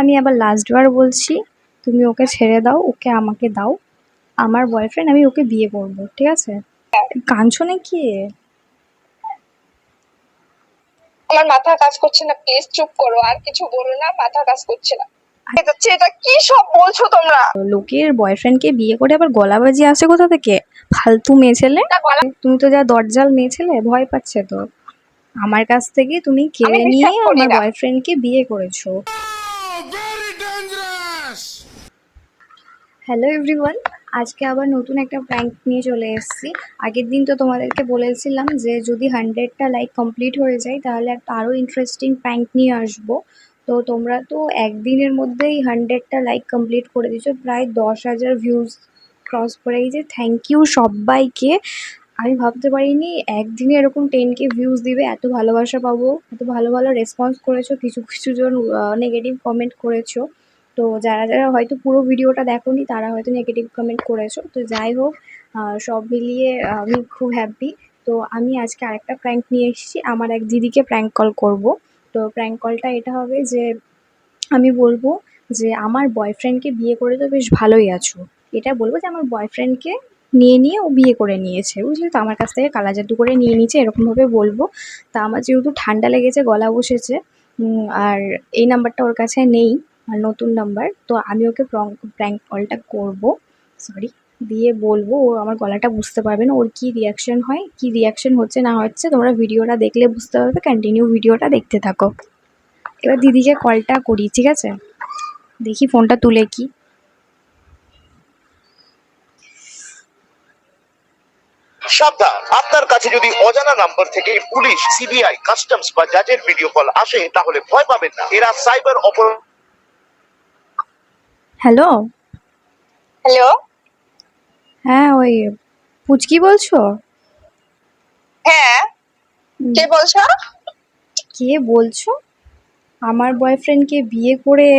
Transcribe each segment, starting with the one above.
আমি আবার লাস্ট বার বলছি তুমি ওকে ছেড়ে দাও ওকে আমাকে দাও। আমার বয়ফ্রেন্ড আমি ওকে বিয়ে করব ঠিক আছে? কাঁদছো নাকি? আমার মাথা কাজ করছে না প্লিজ চুপ করো আর কিছু বলো না মাথা কাজ করছে না। এটা কি সব বলছো তোমরা? লোকের বয়ফ্রেন্ডকে বিয়ে করে আবার গলাবাজি আসে কোথা থেকে? ফালতু মেয়ে ছেলে? তুমি তো যা দরজাল মেয়ে ছেলে ভয় পাচ্ছে তো। আমার কাছ থেকে তুমি কেড়ে নিয়ে আমার। বয়ফ্রেন্ডকে বিয়ে করেছ। হ্যালো এভরিওয়ান আজকে আবার নতুন একটা প্র্যাঙ্ক নিয়ে চলে এসেছি। আগের দিন তো তোমাদেরকে বলেছিলাম যে, যদি হান্ড্রেডটা লাইক কমপ্লিট হয়ে যায়, তাহলে একটা আরও ইন্টারেস্টিং প্র্যাঙ্ক নিয়ে আসব। তো তোমরা তো একদিনের মধ্যেই হান্ড্রেডটা লাইক কমপ্লিট করে দিয়েছ, প্রায় দশ হাজার ভিউজ ক্রস করে। গেছে থ্যাংক ইউ সবাইকে আমি ভাবতে পারিনি একদিনে এরকম টেন কে ভিউজ দিবে, এত ভালোবাসা পাবো, এত ভালো ভালো রেসপন্স করেছ, কিছু কিছু জন নেগেটিভ কমেন্ট করেছ। তো যারা যারা হয়তো পুরো ভিডিওটা দেখোনি, তারা হয়তো নেগেটিভ কমেন্ট করেছ। তো যাই হোক সব মিলিয়ে আমি খুব হ্যাপি তো আমি আজকে আরেকটা প্র্যাঙ্ক নিয়ে এসেছি। আমার এক দিদিকে প্র্যাঙ্ক কল করব। তো প্র্যাঙ্ক কলটা এটা হবে যে, আমি বলব যে, আমার বয়ফ্রেন্ডকে বিয়ে করে তো বেশ ভালোই আছো। এটা বলব যে, আমার বয়ফ্রেন্ডকে নিয়ে নিয়ে ও বিয়ে করে নিয়েছে। বুঝলি তো? আমার কাছ থেকে কালা জাদু করে নিয়ে নিয়েছে, এরকমভাবে বলব। তা আমার যেহেতু ঠান্ডা লেগেছে, গলা বসেছে আর এই নাম্বারটা ওর কাছে নেই। আর নতুন নাম্বার তো আমি ওকে প্র্যাঙ্ক কলটা করব। সরি দিয়ে বলব, ও আমার গলাটা বুঝতে পারবে না, ওর কী রিয়াকশন হয়, কী রিয়াকশন হচ্ছে, না হচ্ছে, তোমরা ভিডিওটা দেখলে বুঝতে পারবে কন্টিনিউ ভিডিওটা দেখতে থাকো। এবার দিদিকে কলটা করি, ঠিক আছে? দেখি ফোনটা তুলে কি। সাবধান, আপনার কাছে যদি অজানা নাম্বার থেকে পুলিশ সিবিআই কাস্টমস বা জাজের ভিডিও কল আসে, তাহলে ভয় পাবেন না। এরা সাইবার অপরাধ হ্যালো? হ্যালো? হ্যাঁ ওই পুচকি বলছো? হ্যাঁ। কে বলছো? কে বলছো? আমার বয়ফ্রেন্ডকে বিয়ে করে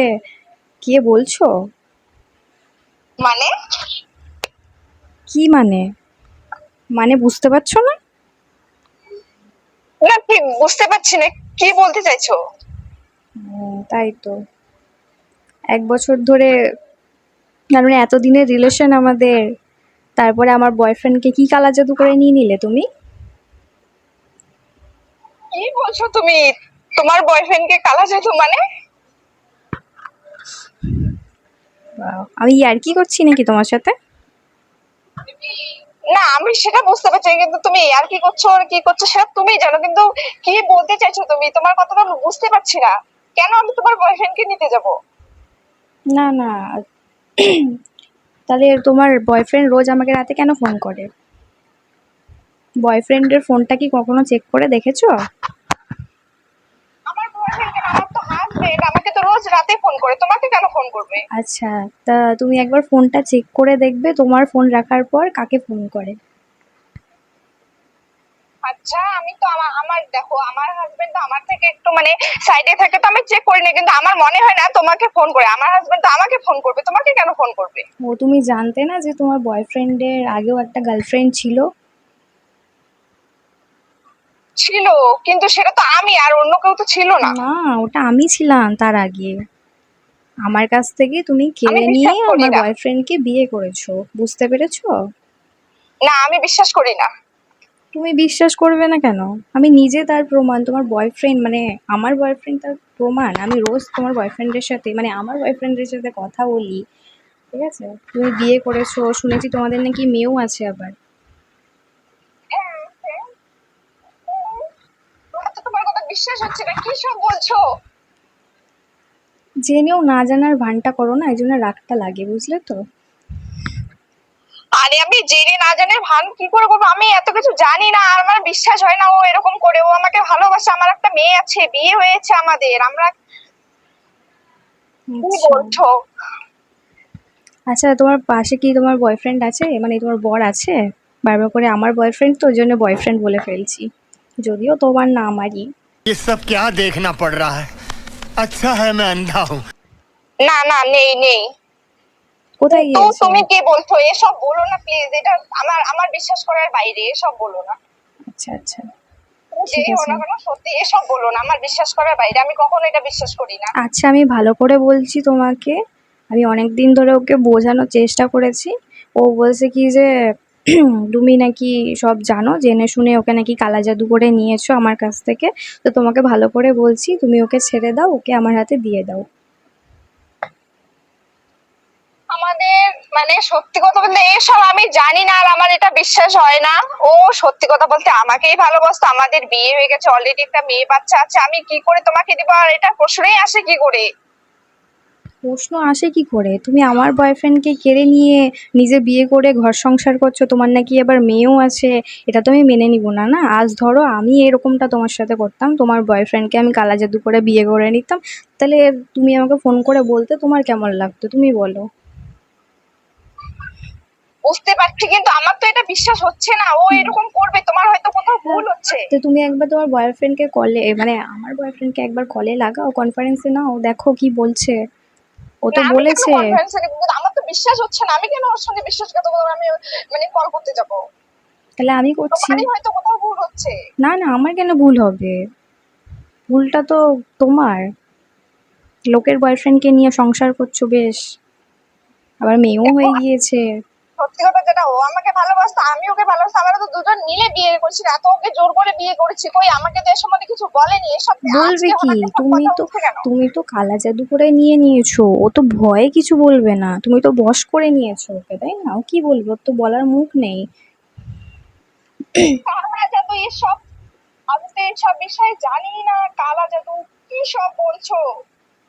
কে বলছো? মানে? কি মানে? মানে বুঝতে পারছ না? না কি বুঝতে পারছি না কি বলতে চাইছো? ও, তাই তো। বছর ধরে তার মানে এতদিনের রিলেশন আমাদের তারপরে আমার বয়ফ্রেন্ডকে কি কালা জাদু করে নিয়ে নিলে তুমি? কি বলছো তুমি তোমার বয়ফ্রেন্ডকে কালা জাদু মানে? আমি আর কি করছি নাকি তোমার সাথে? না আমি সেটা বুঝতে পারছি কিন্তু তুমি আর কি করছ আর কি করছ সেটা তুমি জানো কিন্তু কি বলতে চাইছো তুমি? তোমার কথাটা বুঝতে পারছি না। কেন আমি তোমার বয়ফ্রেন্ডকে নিতে যাব? না না। তাহলে তোমার বয়ফ্রেন্ড রোজ আমাকে রাতে কেন ফোন করে? বয়ফ্রেন্ডের ফোনটা কি কখনো চেক করে দেখেছ? আমাকে তো রোজ রাতে ফোন করে তোমাকে কেন ফোন করবে? আচ্ছা তা তুমি একবার ফোনটা চেক করে দেখবে তোমার ফোন রাখার পর কাকে ফোন করে? আচ্ছা আমি তো আমার আমার দেখো আমার হাজবেন্ড তো আমার থেকে একটু মানে সাইডে থাকে তো আমি চেক করিনি কিন্তু আমার মনে হয় না তোমাকে ফোন করে। আমার হাজবেন্ড তো আমাকে ফোন করবে তোমাকে কেন ফোন করবে? ও তুমি জানতে না যে তোমার বয়ফ্রেন্ডের আগেও একটা গার্লফ্রেন্ড ছিল? ছিল কিন্তু সেটা তো আমি আর অন্য কেউ তো ছিল না। না ওটা আমি ছিলাম তার আগে। আমার কাছ থেকে তুমি কেড়ে নিয়ে করি আমার না। বয়ফ্রেন্ডকে বিয়ে করেছ বুঝতে পেরেছ? না আমি বিশ্বাস করি না। তুমি বিশ্বাস করবে না কেন? আমি নিজে তার প্রমাণ, তোমার বয়ফ্রেন্ড মানে আমার বয়ফ্রেন্ড তার প্রমাণ, আমি রোজ তোমার বয়ফ্রেন্ডের সাথে মানে আমার বয়ফ্রেন্ডের সাথে কথা বলি, ঠিক আছে? তুমি বিয়ে করেছ, শুনেছি তোমাদের নাকি মেয়েও আছে আবার। বিশ্বাস হচ্ছে জেনেও না জানার ভানটা করো না, এই জন্য রাগটা লাগে, বুঝলে তো? আরে আমি জেনে না জানে ভান কি করে করবো আমি এত কিছু জানি না আর আমার বিশ্বাস হয় না ও এরকম করে ও আমাকে ভালোবাসে আমার একটা মেয়ে আছে বিয়ে হয়েছে আমাদের আমরা কি আচ্ছা। বলছো আচ্ছা তোমার পাশে কি তোমার বয়ফ্রেন্ড আছে মানে তোমার বর আছে বারবার করে আমার বয়ফ্রেন্ড তো ওই জন্য বয়ফ্রেন্ড বলে ফেলছি যদিও তোমার না আমারই ये सब क्या देखना पड़ रहा है अच्छा है मैं अंधा हूँ না না নেই নেই কোথায় তো তুমি কি বলছো? এসব বলো না প্লিজ এটা আমার আমার বিশ্বাস করার বাইরে এসব বলো না। আচ্ছা আচ্ছা। ঠিক যেই আছে। হলো কেন সত্যি এসব বলো না। আমার বিশ্বাস করার বাইরে আমি কখনো এটা বিশ্বাস করি না। আচ্ছা আমি ভালো করে বলছি তোমাকে। আমি অনেক দিন ধরে ওকে বোঝানোর চেষ্টা করেছি। ও বলছে কি যে তুমি নাকি সব জানো জেনে শুনে ওকে নাকি কালা জাদু করে নিয়েছো আমার কাছ থেকে। তো তোমাকে ভালো করে বলছি তুমি ওকে ছেড়ে দাও ওকে আমার হাতে দিয়ে দাও। আমাদের মানে সত্যি কথা বলতে এসব আমি জানি না আর আমার এটা বিশ্বাস হয় না। ও সত্যি কথা বলতে আমাকেই ভালোবাসতো, আমাদের বিয়ে হয়ে গেছে অলরেডি একটা মেয়ে বাচ্চা আছে, আমি কি করে তোমাকে দিব আর এটা প্রশ্নই আসে কি করে? প্রশ্ন আসে কি করে? তুমি আমার বয়ফ্রেন্ডকে কেড়ে নিয়ে নিজে বিয়ে করে ঘর সংসার করছ, তোমার নাকি আবার মেয়েও আছে, এটা তো আমি মেনে নিব না না? আজ ধরো আমি এরকমটা তোমার সাথে করতাম, তোমার বয়ফ্রেন্ডকে আমি কালা জাদু করে বিয়ে করে নিতাম, তাহলে তুমি আমাকে ফোন করে বলতে তোমার কেমন লাগতো? তুমি বলো। বুঝতে পারছি কিন্তু আমার তো এটা বিশ্বাস হচ্ছে না। ও এরকম করবে তোমার হয়তো কোথাও ভুল হচ্ছে। তো তুমি একবার তোমার বয়ফ্রেন্ডকে কলে মানে আমার বয়ফ্রেন্ডকে একবার কলে লাগাও কনফারেন্সে নাও দেখো কি বলছে। ও তো বলেছে। আমার তো বিশ্বাস হচ্ছে না আমি কেন ওর সঙ্গে বিশ্বাসঘাতকতা করে আমি মানে কল করতে যাব। তাহলে আমি করছি। হয়তো কোথাও ভুল হচ্ছে। না না আমার কেন ভুল হবে? ভুলটা তো তোমার। লোকের বয়ফ্রেন্ডকে নিয়ে সংসার করছ বেশ। আবার মেয়েও হয়ে গিয়েছে। সত্যি কথা যেটা ও আমাকে ভালোবাসতো আমি ওকে ভালোবাসতাম আমরা তো দুজন মিলে বিয়ে করছি না তো ওকে জোর করে বিয়ে করেছি। কই আমাকে তো এ সম্বন্ধে কিছু বলেনি এসব বলবে কি? তুমি তো তুমি তো কালা জাদু করে নিয়ে নিয়েছো ও তো ভয়ে কিছু বলবে না। তুমি তো বশ করে নিয়েছো ওকে তাই না? ও কি বলবে? ওর তো বলার মুখ নেই। কালা জাদু এসব আমি তো এসব বিষয়ে জানি না কালা জাদু কি সব বলছো?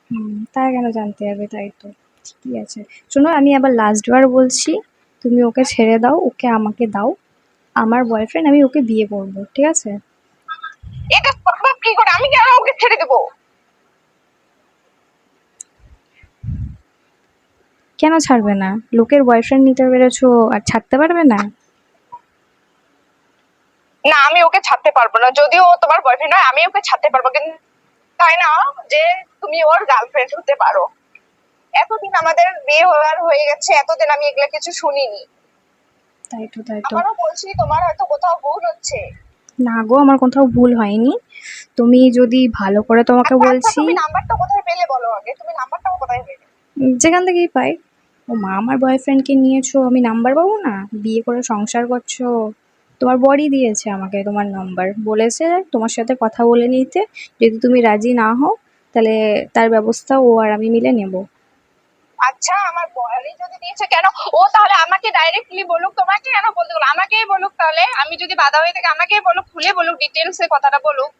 হুম তা কেন জানতে হবে তাই তো? ঠিকই আছে। শোনো আমি আবার লাস্ট বার বলছি তুমি ওকে ছেড়ে দাও ওকে আমাকে দাও। আমার বয়ফ্রেন্ড আমি ওকে বিয়ে করব ঠিক আছে? এটা সম্ভব কি করে? আমি কেন ওকে ছেড়ে দেবো? কেন ছাড়বে না? লোকের বয়ফ্রেন্ড নিতে পেরেছ আর ছাড়তে পারবে না? না আমি ওকে ছাড়তে পারব না। যদিও ও তোমার বয়ফ্রেন্ড হয় আমি ওকে ছাড়তে পারব। কিন্তু তাই না যে তুমি ওর গার্লফ্রেন্ড হতে পারো। এতদিন আমাদের বিয়ে হওয়ার হয়ে গেছে এতদিন আমি এগুলো কিছু শুনিনি। তাই তো তাই তো। আমারও বলছি তোমার হয়তো কোথাও ভুল হচ্ছে। না গো আমার কোথাও ভুল হয়নি। তুমি যদি ভালো করে তোমাকে আচ্ছা, বলছি তুমি নাম্বারটা কোথায় পেলে বলো আগে? তুমি নাম্বারটা কোথায় পেলে? যেখান থেকেই পাই। ও মা আমার বয়ফ্রেন্ডকে নিয়েছো আমি নাম্বার পাবো না? বিয়ে করে সংসার করছ। তোমার বডি দিয়েছে আমাকে তোমার নাম্বার। বলেছে তোমার সাথে কথা বলে নিতে। যদি তুমি রাজি না হও তাহলে তার ব্যবস্থা ও আর আমি মিলে নেব। আচ্ছা আমার বয়ারই যদি দিয়েছে কেন? ও তাহলে আমাকে ডাইরেক্টলি বলুক, তোমাকে কেন বলতে গেলো আমাকেই বলুক তাহলে। আমি যদি বাধা হয়ে থাকে, আমাকেই বলুক, খুলে বলুক ডিটেলসে কথাটা বলুক।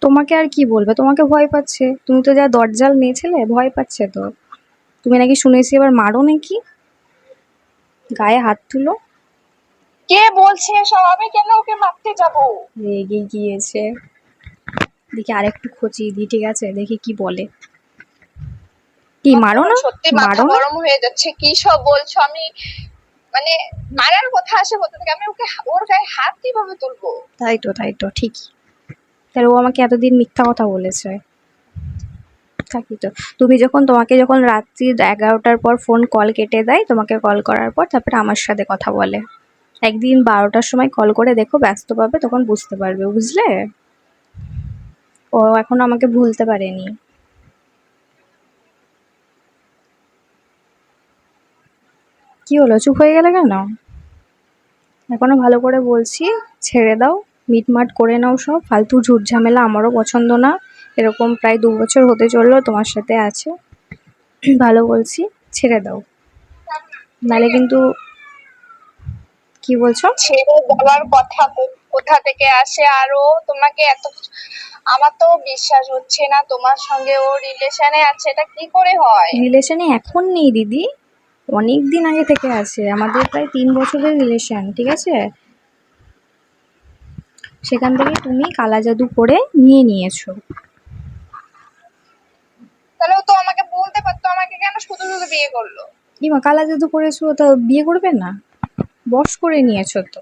তোমাকে আর কি বলবে? তোমাকে ভয় পাচ্ছে। তুমি তো যা দরজাল মেয়ে ছেলে ভয় পাচ্ছে তো। তুমি নাকি শুনেছি এবার মারো নাকি? গায়ে হাত তুলো। কে বলছে সব আমি কেন ওকে মারতে যাব? রেগে গিয়েছে। দেখি আরেকটু খচিয়ে দিই ঠিক আছে? দেখি কি বলে। কি মারো না? সত্যি মাথা মারো গরম হয়ে যাচ্ছে। কি সব বলছো? আমি মানে মারার কথা আসে কোথা থেকে। আমি ওকে ওর গায়ে হাত কীভাবে তুলবো? তাই তো তাই তো ঠিকই। তাহলে ও আমাকে এতদিন মিথ্যা কথা বলেছে। থাকি তো। তুমি যখন তোমাকে যখন রাত্রি এগারোটার পর ফোন কল কেটে দেয় তোমাকে কল করার পর তারপরে আমার সাথে কথা বলে। একদিন বারোটার সময় কল করে দেখো ব্যস্ত পাবে, তখন বুঝতে পারবে, বুঝলে? ও এখনও আমাকে ভুলতে পারেনি। কি হলো, চুপ হয়ে গেলে কেন? এখনও ভালো করে বলছি, ছেড়ে দাও, মিটমাট করে নাও সব, ফালতু ঝুট ঝামেলা আমারও পছন্দ না, এরকম প্রায় দু বছর হতে চলল, তোমার সাথে আছে। ভালো বলছি, ছেড়ে দাও। নালে কিন্তু কি বলছো? ছেড়ে দেওয়ার কথা কোথা থেকে আসে? আরও তোমাকে এত আমার তো বিশ্বাস হচ্ছে না তোমার সঙ্গে ও রিলেশনে আছে এটা কি করে হয়? রিলেশনে এখন নেই দিদি। অনেক দিন আগে থেকে আছে আমাদের প্রায় তিন বছরের রিলেশন ঠিক আছে? সেখান থেকে তুমি কালা জাদু করে নিয়ে নিয়েছো। তাহলে ও তো আমাকে বলতে পারতো আমাকে কেন শুধু শুধু বিয়ে করল? ইমা কালা জাদু করেছ তো বিয়ে করবে না? বশ করে নিয়েছো তো।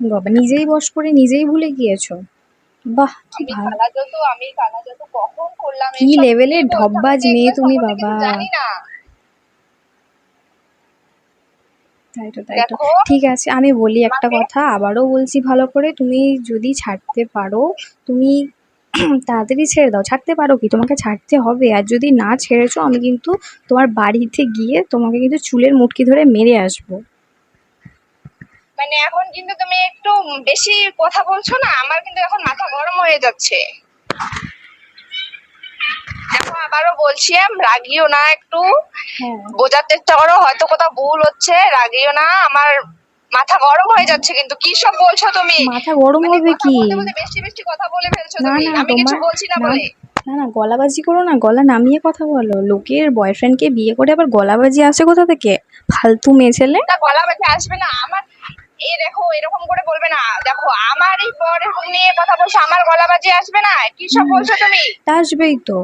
বাবা নিজেই বশ করে নিজেই ভুলে গিয়েছো? বাহ কি ভালো। আমি কালা জাদু কখন করলাম? কি? আমি ঢপবাজ মেয়ে তুমি বাবা। জানি না। তাই তো তাই তো। ঠিক আছে আমি বলি একটা কথা আবারও বলছি ভালো করে। তুমি যদি ছাড়তে পারো তুমি তাড়াতাড়ি ছেড়ে দাও। ছাড়তে পারো কি? তোমাকে ছাড়তে হবে। আর যদি না ছেড়েছো আমি কিন্তু তোমার বাড়িতে গিয়ে তোমাকে কিন্তু চুলের মুটকি ধরে মেরে আসব। মানে এখন কিন্তু তুমি একটু বেশি কথা বলছো না আমার কিন্তু এখন মাথা গরম হয়ে যাচ্ছে। দেখো আবারও বলছি রাগিও না একটু। হ্যাঁ। বোঝার চেষ্টা করো হয়তো কোথাও ভুল হচ্ছে রাগিও না আমার মাথা গরম হয়ে যাচ্ছে কিন্তু। কি সব বলছো তুমি? মাথা গরম মানে হবে কি? বেশি বেশি কথা বলে ফেলছো তুমি। আমি কিছু বলছি না বলে। না না গলাবাজি করো না গলা নামিয়ে কথা বলো। লোকের বয়ফ্রেন্ডকে বিয়ে করে আবার গলাবাজি আসে কোথা থেকে? ফালতু মেয়ে ছেলে? তা গলা বেঁধে আসবে না আমার এই দেখো এরকম করে বলবে না। দেখো আমার এই পরে নিয়ে কথা বলছো আমার গলা বাজিয়ে আসবে না? কি সব বলছো তুমি? তা আসবেই তো।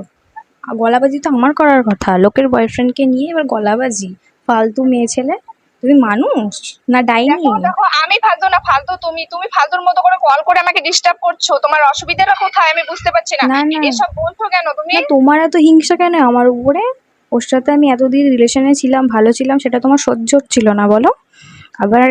গলাবাজি তো আমার করার কথা। লোকের বয়ফ্রেন্ডকে নিয়ে এবার গলাবাজি। ফালতু মেয়ে ছেলে। তুমি মানুষ না ডাইনি? দেখো আমি ফালতু না ফালতু তুমি। তুমি ফালতুর মতো করে কল করে আমাকে ডিস্টার্ব করছ। তোমার অসুবিধাটা কোথায় আমি বুঝতে পারছি না। এসব বলছো কেন তুমি? তোমার এত হিংসা কেন আমার উপরে? ওর সাথে আমি এতদিন রিলেশনে ছিলাম ভালো ছিলাম সেটা তোমার সহ্য হচ্ছিল না বলো। আবার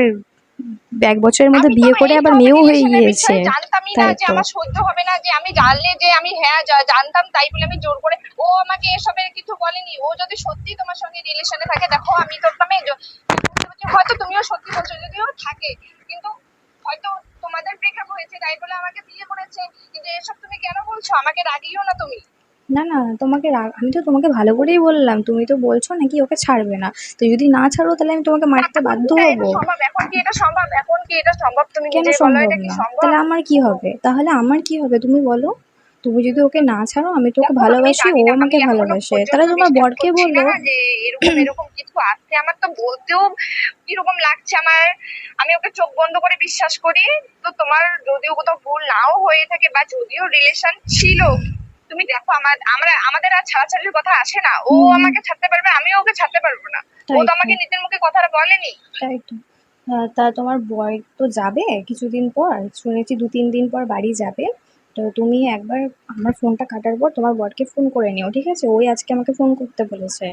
এক বছরের মধ্যে বিয়ে করে আবার মেয়েও হয়ে গিয়েছে। জানতামই না যে আমার সহ্য হবে না যে আমি জানলে যে আমি হ্যাঁ জানতাম তাই বলে আমি জোর করে ও আমাকে এসবের কিছু বলেনি ও যদি সত্যি তোমার সঙ্গে রিলেশনে থাকে দেখো আমি তো আমি জ- বুঝতে পারছি, হয়তো তুমিও সত্যি বলছো যদিও থাকে কিন্তু হয়তো তোমাদের ব্রেকআপ হয়েছে তাই বলে আমাকে বিয়ে করেছে কিন্তু এসব তুমি কেন বলছো? আমাকে রাগিও না তুমি। না না তোমাকে রাগ- আমি তো তোমাকে ভালো করেই বললাম তুমি তো বলছো নাকি ওকে ছাড়বে না। তো যদি না ছাড়ো তাহলে আমি তোমাকে মারতে বাধ্য হব। সম্ভব? এখন কি এটা সম্ভব? এখন কি এটা সম্ভব? তুমি কেন সম্ভব কি না? তাহলে আমার কি হবে? তাহলে আমার কি হবে? তুমি বলো। তুমি যদি ওকে না ছাড়ো আমি তো ওকে ভালোবাসি ও আমাকে ভালোবাসে। তাহলে তোমার বরকে করছি বলো। যে এরকম এরকম কিছু আছে? আমার তো বলতেও কীরকম লাগছে আমার। আমি ওকে চোখ বন্ধ করে বিশ্বাস করি। তো তোমার যদিও কোথাও ভুল নাও হয়ে থাকে বা যদিও রিলেশন ছিল তুমি দেখো আমার আমরা আমাদের আর ছাড়াছাড়ির কথা আসে না। ও আমাকে ছাড়তে পারবে আমিও ওকে ছাড়তে পারব না। ও তো। আমাকে নিজের মুখে কথাটা বলেনি। তাই তো। তা তোমার বয় তো যাবে কিছুদিন পর শুনেছি দু তিন দিন পর বাড়ি যাবে। তো তুমি একবার আমার ফোনটা কাটার পর তোমার বরকে ফোন করে নিও ঠিক আছে? ওই আজকে আমাকে ফোন করতে বলেছে।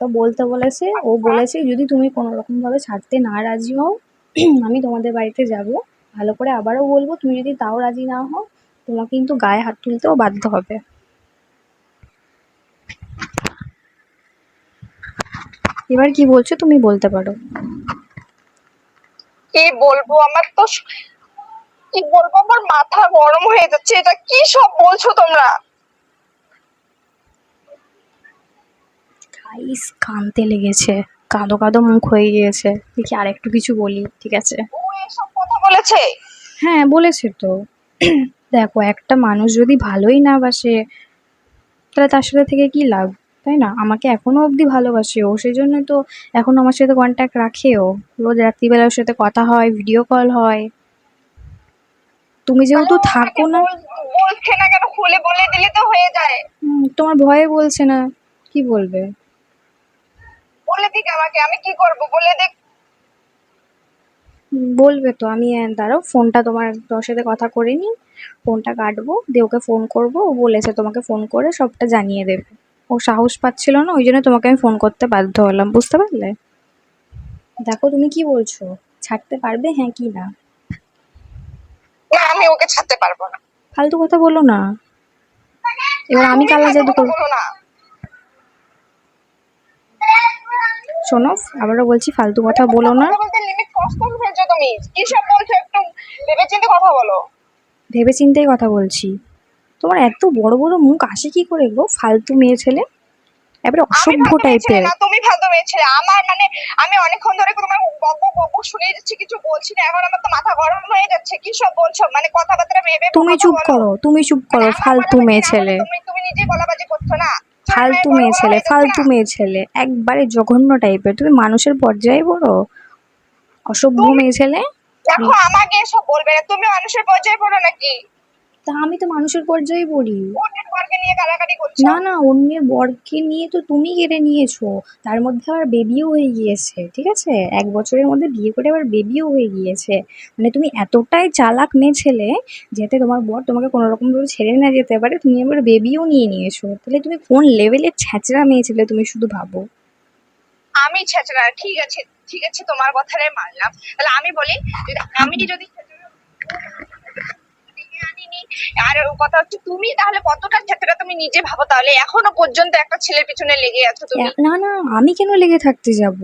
তো বলতে বলেছে ও বলেছে যদি তুমি কোনো রকম ভাবে ছাড়তে না রাজি হও আমি তোমাদের বাড়িতে যাব। ভালো করে আবারও বলব তুমি যদি তাও রাজি না হও তোমাকে কিন্তু গায়ে হাত তুলতেও বাধ্য হবে। এবার কি বলছো তুমি বলতে পারো। কি বলব? আমার তো কি বলব? আমার মাথা গরম হয়ে যাচ্ছে। এটা কি সব বলছো তোমরা? গাইস কানতে লেগেছে। কাঁদো কাঁদো মুখ হয়ে গিয়েছে। দেখি আর একটু কিছু বলি ঠিক আছে? ও এসব কথা বলেছে? হ্যাঁ বলেছে তো। দেখো একটা মানুষ যদি ভালোই না বাসে তাহলে তার সাথে থেকে কি লাভ? তাই না? আমাকে এখনও অবধি ভালোবাসে ও সেই জন্য তো এখনও আমার সাথে কন্ট্যাক্ট রাখে ও রোজ রাত্রিবেলা ওর সাথে কথা হয় ভিডিও কল হয়। তুমি যেহেতু থাকো না বলছে না কেন খুলে বলে দিলে তো হয়ে যায়। তোমার ভয়ে বলছে না। কি বলবে? বলে দিক আমাকে আমি কি করব? বলে দিক হুম, বলবে তো আমি দাঁড়াও ফোনটা তোমার তোর সাথে কথা করে নিই ফোনটা কাটবো দিয়ে ওকে ফোন করব ও বলেছে তোমাকে ফোন করে সবটা জানিয়ে দেবে। ও সাহস পাচ্ছিল না ওই জন্য তোমাকে আমি ফোন করতে বাধ্য হলাম বুঝতে পারলে? দেখো তুমি কি বলছো ছাড়তে পারবে হ্যাঁ কি না? না আমি ওকে ছাড়তে পারব না। ফালতু কথা বলো না। এবার আমি কালা জাদু করব না। শোনো আবারও বলছি ফালতু কথা বলো না। করে ভেবে চিন্তেই কথা বলছি। তোমার এত বড় বড় মুখ আসে কি করে গো ফালতু মেয়ে ছেলে? এবারে অসভ্য টাইপের না তুমি ফালতু মেয়ে ছেলে। আমার মানে আমি অনেকক্ষণ ধরে তোমার বক বক বক শুনে যাচ্ছি কিছু বলছি না। এখন আমার তো মাথা গরম হয়ে যাচ্ছে। কি সব বলছো? মানে কথাবার্তা ভেবে তুমি চুপ করো তুমি চুপ করো মানে ফালতু মেয়ে ছেলে। তুমি তুমি নিজে গলাবাজি করছ না? ফালতু মেয়ে ছেলে ফালতু মেয়ে ছেলে একবারে জঘন্য টাইপের। তুমি মানুষের পর্যায়ে পড়ো? অসভ্য মেয়ে ছেলে? দেখো আমাকে এসব বলবে না। তুমি মানুষের পর্যায়ে পড়ো নাকি? তা আমি তো মানুষের পর্যায়ে পড়ি। অন্যের বরকে নিয়ে গালাগালি করছ? না না অন্যের বরকে নিয়ে তো তুমি কেড়ে নিয়েছো। তার মধ্যে আবার বেবিও হয়ে গিয়েছে ঠিক আছে? এক বছরের মধ্যে বিয়ে করে আবার বেবিও হয়ে গিয়েছে। মানে তুমি এতটাই চালাক মেয়ে ছেলে যাতে তোমার বর তোমাকে কোনো রকম ভাবে ছেড়ে না যেতে পারে তুমি আবার বেবিও নিয়ে নিয়েছো। তাহলে তুমি কোন লেভেলের ছ্যাঁচড়া মেয়ে ছেলে তুমি শুধু ভাবো? আমি ছেচড়া ঠিক আছে ঠিক আছে তোমার কথাটাই মানলাম। তাহলে আমি বলি যদি আমি যদি আর কথা হচ্ছে, তুমি তাহলে কতটা ছেচড়া তুমি নিজে ভাবো? তাহলে এখনও পর্যন্ত একটা ছেলের পিছনে লেগে আছো তুমি? না না, আমি কেন লেগে থাকতে যাব?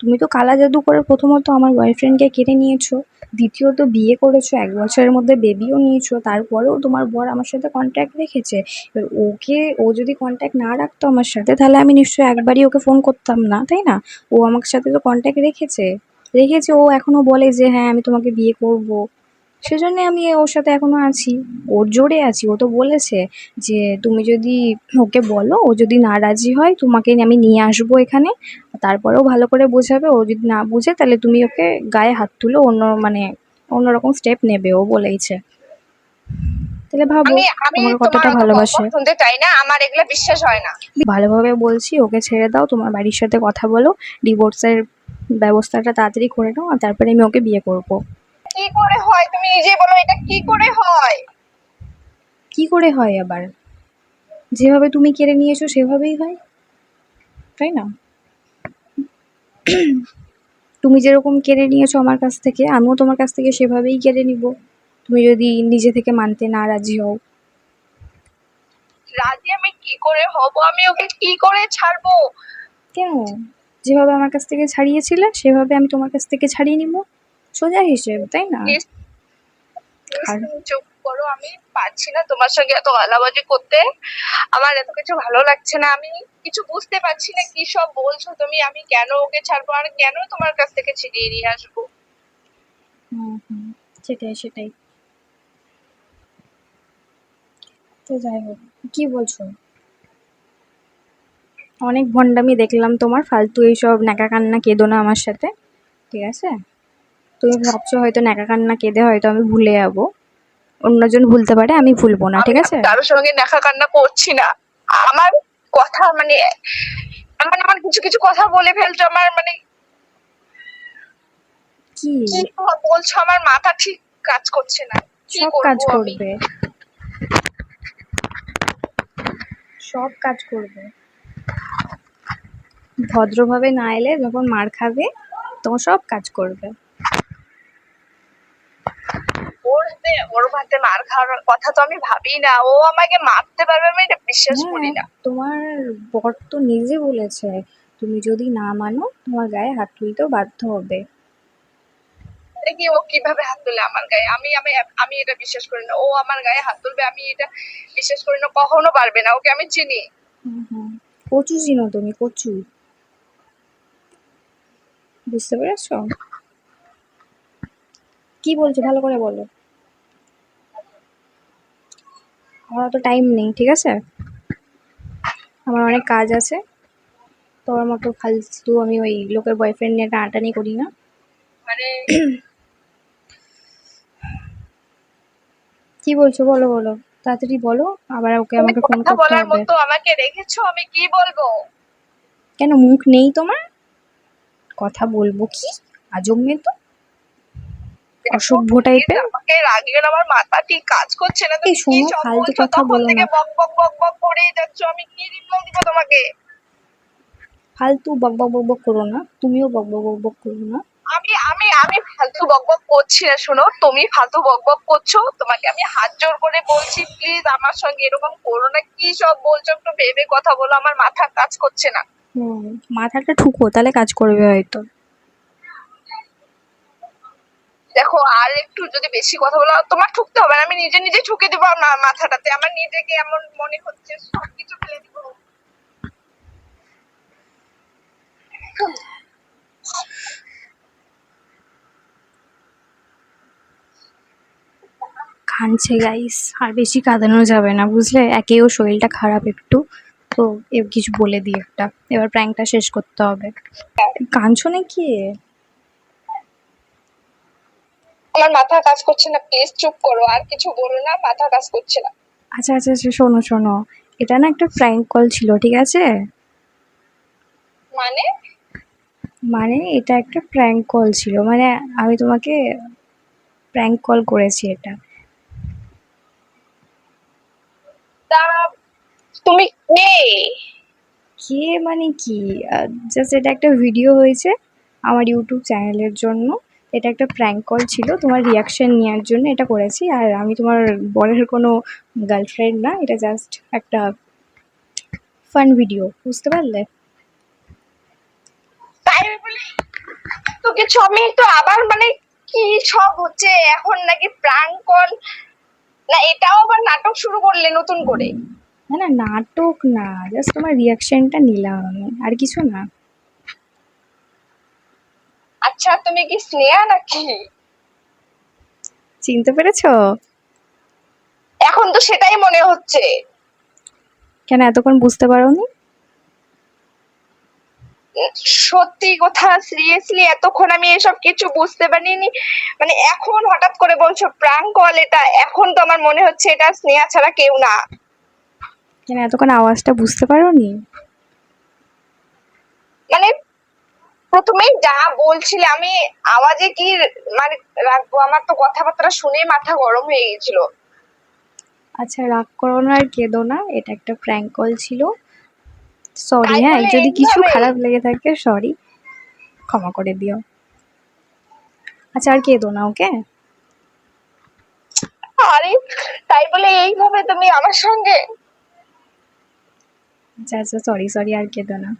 তুমি তো কালা জাদু করে প্রথমত আমার বয়ফ্রেন্ডকে কেড়ে নিয়েছো, দ্বিতীয়ত বিয়ে করেছ, এক বছরের মধ্যে বেবিও নিয়েছো, তারপরেও তোমার বর আমার সাথে কন্ট্যাক্ট রেখেছে। এবার ওকে, ও যদি কন্ট্যাক্ট না রাখতো আমার সাথে, তাহলে আমি নিশ্চয়ই একবারই ওকে ফোন করতাম না, তাই না? ও আমার সাথে তো কন্ট্যাক্ট রেখেছে। রেখেছে, ও এখনও বলে যে হ্যাঁ আমি তোমাকে বিয়ে করব। সেজন্য আমি ওর সাথে এখনও আছি। ওর জোরে আছি। ও তো বলেছে যে তুমি যদি ওকে বলো ও যদি না রাজি হয় তোমাকে আমি নিয়ে আসব এখানে। তারপরেও ভালো করে বোঝাবে। ও যদি না বুঝে তাহলে তুমি ওকে গায়ে হাত তুলো অন্য মানে অন্যরকম স্টেপ নেবে। ও বলেইছে। তাহলে ভাবো তোমার কতটা ভালোবাসে। বকবক শুনতে চাই না আমার এগুলো বিশ্বাস হয় না। ভালোভাবে বলছি ওকে ছেড়ে দাও তোমার বাড়ির সাথে কথা বলো ডিভোর্সের ব্যবস্থাটা তাড়াতাড়ি করে নাও আর তারপরে আমি ওকে বিয়ে করব। কি করে হয়? তুমি নিজেই বলো এটা কি করে হয়? কি করে হয় আবার? যেভাবে তুমি কেড়ে নিয়েছো সেভাবেই হয়। তাই না? তুমি যেরকম কেড়ে নিয়েছো আমার কাছ থেকে আমিও তোমার কাছ থেকে সেভাবেই কেড়ে নিব। তুমি যদি নিজে থেকে মানতে না রাজি হও। রাজি আমি কি করে হব? আমি ওকে কি করে ছাড়বো? কেন? যেভাবে আমার কাছ থেকে ছাড়িয়েছিলে সেভাবে আমি তোমার কাছ থেকে ছাড়িয়ে নিব। সোজা হিসেব তাই না? আর- চুপ করো আমি পারছি না তোমার সঙ্গে এত আলাবাজি করতে। আমার এত কিছু ভালো লাগছে না আমি কিছু বুঝতে পারছি না কি সব বলছো তুমি আমি কেন ওকে ছাড়বো আর কেন তোমার কাছ থেকে ছিনিয়ে নিয়ে আসব? সেটাই সেটাই। তো যাই হোক কি বলছো? অনেক ভণ্ডামি দেখলাম তোমার ফালতু এইসব ন্যাকা কান্না কেঁদো না আমার সাথে ঠিক আছে? তুমি ভাবছ হয়তো ন্যাকা কান্না কেঁদে হয়তো আমি ভুলে যাব। অন্যজন ভুলতে পারে আমি ভুলবো না ঠিক আছে? কারোর সঙ্গে দেখা কান্না করছি না। আমার কথা মানে আমার আমার কিছু কিছু কথা বলে ফেলছো আমার মানে কি? বলছো? আমার মাথা ঠিক কাজ করছে না। সব কাজ করবে। সব কাজ করবে। ভদ্রভাবে না এলে যখন মার খাবে তখন সব কাজ করবে। ওর হাতে ওর হাতে মার খাওয়ার কথা তো আমি ভাবি না। ও আমাকে মারতে পারবে আমি এটা বিশ্বাস করি না। হ্যাঁ, তোমার বর তো নিজে বলেছে তুমি যদি না মানো তোমার গায়ে হাত তুলতেও বাধ্য হবে। দেখি ও কীভাবে হাত তুলে আমার গায়ে? আমি আমি আমি এটা বিশ্বাস করি না। ও আমার গায়ে হাত তুলবে আমি এটা বিশ্বাস করি না। কখনো পারবে না ওকে আমি চিনি। কচু চিনো তুমি কচু। বুঝতে পেরেছ? কি বলছো ভালো করে বলো। আমার অত টাইম নেই ঠিক আছে? আমার অনেক কাজ আছে। তোমার মতো ফালতু আমি ওই লোকের বয়ফ্রেন্ড নিয়ে টানাটানি করি না। মানে কি বলছো বলো বলো। তাড়াতাড়ি বলো আবার ওকে আমাকে ফোন করতে বলার মতো আমাকে রেখেছো আমি কি বলব? কেন মুখ নেই তোমার? কথা বলব কি? আজব মেয়ে তো। অসভ্য টাইপের আমাকে আমার মাথা ঠিক কাজ করছে না। তুমি কি ফালতু কথা বলো না। বক বক বক বক করেই যাচ্ছ। আমি কি রিপ্লাই দিব তোমাকে? ফালতু বক বক বক বক করো না। তুমিও বক বক বক বক করো না। আমি আমি আমি ফালতু বকবক করছি না শোনো। তুমি ফালতু বকবক করছ। তোমাকে আমি হাত জোর করে বলছি প্লিজ আমার সঙ্গে এরকম করো না। কি সব বলছো? একটু ভেবে কথা বলো। আমার মাথা কাজ করছে না। হুম মাথাটা ঠুকো তাহলে কাজ করবে হয়তো। দেখো, আর একটু যদি বেশি কথা বলো, তোমার ঠুকতে হবে না, আমি নিজে নিজে ঠুকে দেবো মাথাটাতে। আমার নিজেকে এমন মনে হচ্ছে, সবকিছু ফেলে দিব। কাঁদছে গাইস আর বেশি কাঁদানো যাবে না, বুঝলে? একেও শরীরটা খারাপ একটু, তো কিছু বলে দিই একটা। এবার প্র্যাঙ্কটা শেষ করতে হবে। কাঁদছো নাকি? আমার মাথা কাজ করছে না প্লিজ চুপ করো আর কিছু বলো না মাথা কাজ করছে না। আচ্ছা আচ্ছা আচ্ছা শোনো শোনো। এটা না একটা প্র্যাঙ্ক কল ছিল ঠিক আছে? মানে? মানে এটা একটা প্র্যাঙ্ক কল ছিল মানে আমি তোমাকে প্র্যাঙ্ক কল করেছি এটা। তা তুমি কে? কে মানে কি? জাস্ট এটা একটা ভিডিও হয়েছে আমার ইউটিউব চ্যানেলের জন্য। এটা একটা প্র্যাঙ্ক কল ছিল তোমার রিয়াকশন নেওয়ার জন্য এটা করেছি। আর আমি তোমার বরের কোনো গার্লফ্রেন্ড না এটা জাস্ট একটা ফান ভিডিও বুঝতে পারলে? তাই বলে তো কিছু আমি তো আবার মানে কি সব হচ্ছে এখন নাকি প্রাঙ্ক কল না এটাও আবার নাটক শুরু করলে নতুন করে। না না নাটক না জাস্ট তোমার রিয়াকশনটা নিলাম আমি আর কিছু না। আচ্ছা তুমি কি স্নেহা নাকি? চিনতে পেরেছ? এখন তো সেটাই মনে হচ্ছে। কেন এতক্ষণ বুঝতে পারোনি? সত্যি কথা সিরিয়াসলি এতক্ষণ আমি এসব কিছু বুঝতে পারিনি। মানে এখন হঠাৎ করে বলছো প্রাঙ্ক কল এটা এখন তো আমার মনে হচ্ছে এটা স্নেহা ছাড়া কেউ না। কেন এতক্ষণ আওয়াজটা বুঝতে পারোনি? মানে প্রথমেই যা বলছিলে আমি আওয়াজে কি মানে রাখব? আমার তো কথাবার্তা শুনে মাথা গরম হয়ে গেছিল। আচ্ছা রাগ করো না আর কেঁদো না এটা একটা প্র্যাঙ্ক কল ছিল। সরি হ্যাঁ যদি কিছু খারাপ লেগে থাকে সরি ক্ষমা করে দিও। আচ্ছা আর কেঁদো না ওকে? আরে তাই বলে এইভাবে তুমি আমার সঙ্গে? আচ্ছা আচ্ছা সরি সরি আর কেঁদো না।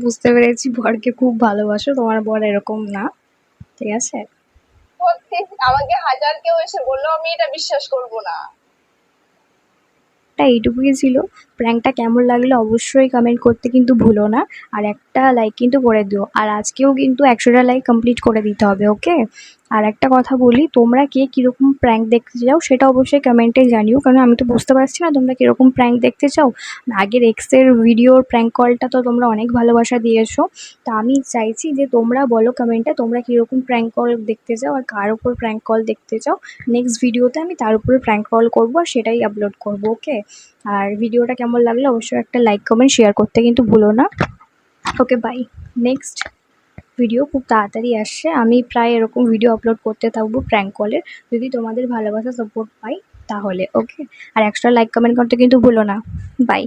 বুঝতে পেরেছি। বরকে খুব ভালোবাসো তোমার বর এরকম না ঠিক আছে? আমাকে হাজার কেউ এসে বলল আমি এটা বিশ্বাস করব না। এটা এইটুকুই ছিল। প্র্যাঙ্কটা কেমন লাগল অবশ্যই কমেন্ট করতে কিন্তু ভুলো না। আর একটা লাইক কিন্তু করে দিও। আর আজকেও কিন্তু একশোটা লাইক কমপ্লিট করে দিতে হবে ওকে আর একটা কথা বলি, তোমরা কে কীরকম প্র্যাঙ্ক দেখতে চাও সেটা অবশ্যই কমেন্টে জানিও। কারণ আমি তো বুঝতে পারছি না তোমরা কীরকম প্র্যাঙ্ক দেখতে চাও। আগের এক্সের ভিডিওর প্র্যাঙ্ক কলটা তো তোমরা অনেক ভালোবাসা দিয়েছ। তা আমি চাইছি যে তোমরা বলো কমেন্টে তোমরা কীরকম প্র্যাঙ্ক কল দেখতে চাও আর কার ওপর প্র্যাঙ্ক কল দেখতে চাও। নেক্সট ভিডিওতে আমি তার উপরে প্র্যাঙ্ক কল করব আর সেটাই আপলোড করব ওকে আর ভিডিওটা কেমন লাগল অবশ্যই একটা লাইক কমেন্ট শেয়ার করতে কিন্তু ভুলো না। ওকে বাই নেক্সট ভিডিও খুব তাড়াতাড়ি আসছে। আমি প্রায় এরকম ভিডিও আপলোড করতে থাকব প্র্যাঙ্ক কলের যদি তোমাদের ভালোবাসা সাপোর্ট পাই তাহলে ওকে আর এক্সট্রা লাইক কমেন্ট করতে কিন্তু ভুলো না। বাই